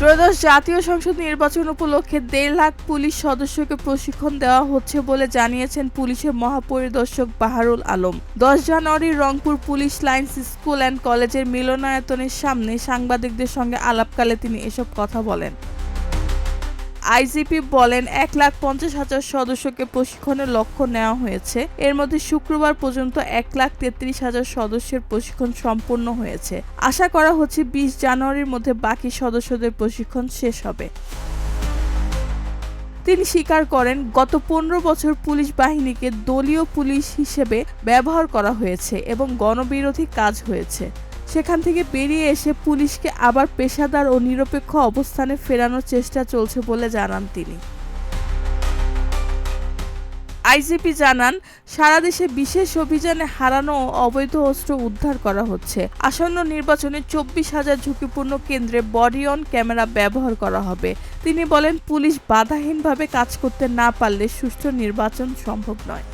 ত্রয়োদশ জাতীয় সংসদ নির্বাচন উপলক্ষে দেড় লাখ পুলিশ সদস্যকে প্রশিক্ষণ দেওয়া হচ্ছে বলে জানিয়েছেন পুলিশের মহাপরিদর্শক বাহারুল আলম। দশ জানুয়ারি Rangpur police lines school and কলেজের মিলনায়তনের সামনে সাংবাদিকদের সঙ্গে আলাপকালে তিনি এসব কথা বলেন। আইজিপি বলেন, এক লাখ পঞ্চাশ হাজার সদস্যকে প্রশিক্ষণের লক্ষ্য নেওয়া হয়েছে। এর মধ্যে শুক্রবার পর্যন্ত এক লাখ তেত্রিশ হাজার সদস্যের প্রশিক্ষণ সম্পূর্ণ হয়েছে। আশা করা হচ্ছে বিশ জানুয়ারির মধ্যে বাকি সদস্যদের প্রশিক্ষণ শেষ হবে। তিনি স্বীকার করেন, গত পনেরো বছর পুলিশ বাহিনীকে দলীয় পুলিশ হিসেবে ব্যবহার করা হয়েছে এবং গণবিরোধী কাজ হয়েছে। সেখান থেকে বেরিয়ে এসে পুলিশকে আবার পেশাদার ও নিরপেক্ষ অবস্থানে ফেরানোর চেষ্টা চলছে বলে জানান তিনি। আইজিপি জানান, সারা দেশে বিশেষ অভিযানে হারানো ও অবৈধ অস্ত্র উদ্ধার করা হচ্ছে। আসন্ন নির্বাচনে চব্বিশ হাজার ঝুঁকিপূর্ণ কেন্দ্রে বডি অন ক্যামেরা ব্যবহার করা হবে। তিনি বলেন, পুলিশ বাধাহীনভাবে কাজ করতে না পারলে সুষ্ঠু নির্বাচন সম্ভব নয়।